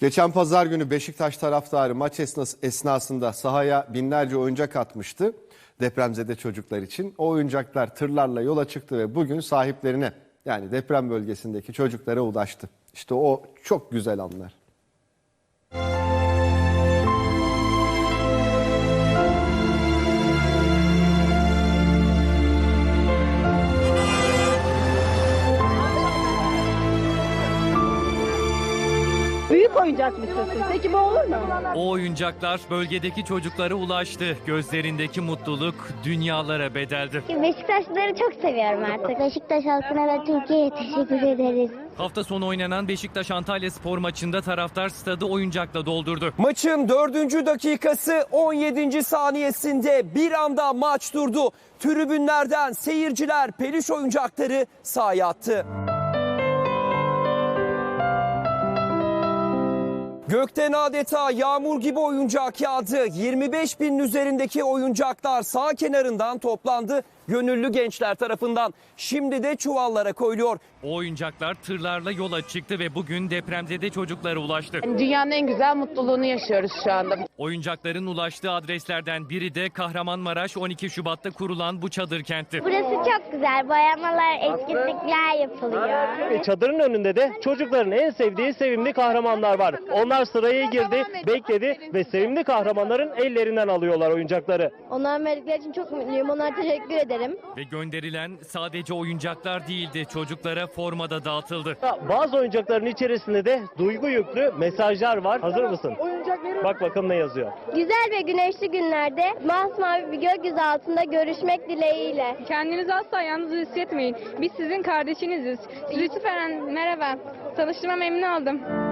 Geçen pazar günü Beşiktaş taraftarı maç esnas- esnasında sahaya binlerce oyuncak atmıştı depremzede çocuklar için. O oyuncaklar tırlarla yola çıktı ve bugün sahiplerine yani deprem bölgesindeki çocuklara ulaştı. İşte o çok güzel anlar. Oyuncak mı istiyorsun? Peki bu olur mu? O oyuncaklar bölgedeki çocuklara ulaştı. Gözlerindeki mutluluk dünyalara bedeldi. Beşiktaşlıları çok seviyorum artık. Beşiktaş halkına ve Türkiye'ye teşekkür ederiz. Hafta sonu oynanan Beşiktaş Antalya spor maçında taraftar stadı oyuncakla doldurdu. Maçın dördüncü dakikası 17. saniyesinde bir anda maç durdu. Tribünlerden seyirciler peluş oyuncakları sahaya attı. Gökten adeta yağmur gibi oyuncak yağdı. 25 binin üzerindeki oyuncaklar sağ kenarından toplandı. Gönüllü gençler tarafından şimdi de çuvallara koyuluyor. O oyuncaklar tırlarla yola çıktı ve bugün depremzede çocuklara ulaştı. Dünyanın en güzel mutluluğunu yaşıyoruz şu anda. Oyuncakların ulaştığı adreslerden biri de Kahramanmaraş 12 Şubat'ta kurulan bu çadır kentti. Burası çok güzel. Boyamalar, etkinlikler yapılıyor. Ve çadırın önünde de çocukların en sevdiği sevimli kahramanlar var. Onlar sıraya girdi, bekledi ve sevimli kahramanların ellerinden alıyorlar oyuncakları. Onlar verdikleri için çok mutluyum. Onlara teşekkür ederim. Ve gönderilen sadece oyuncaklar değildi. Çocuklara formada dağıtıldı. Bazı oyuncakların içerisinde de duygu yüklü mesajlar var. Hazır mısın? Bak bakalım ne yazıyor. Güzel ve güneşli günlerde masmavi bir gökyüzü altında görüşmek dileğiyle. Kendinizi asla yalnız hissetmeyin. Biz sizin kardeşiniziz. Lütfen merhaba. Tanıştığıma memnun oldum.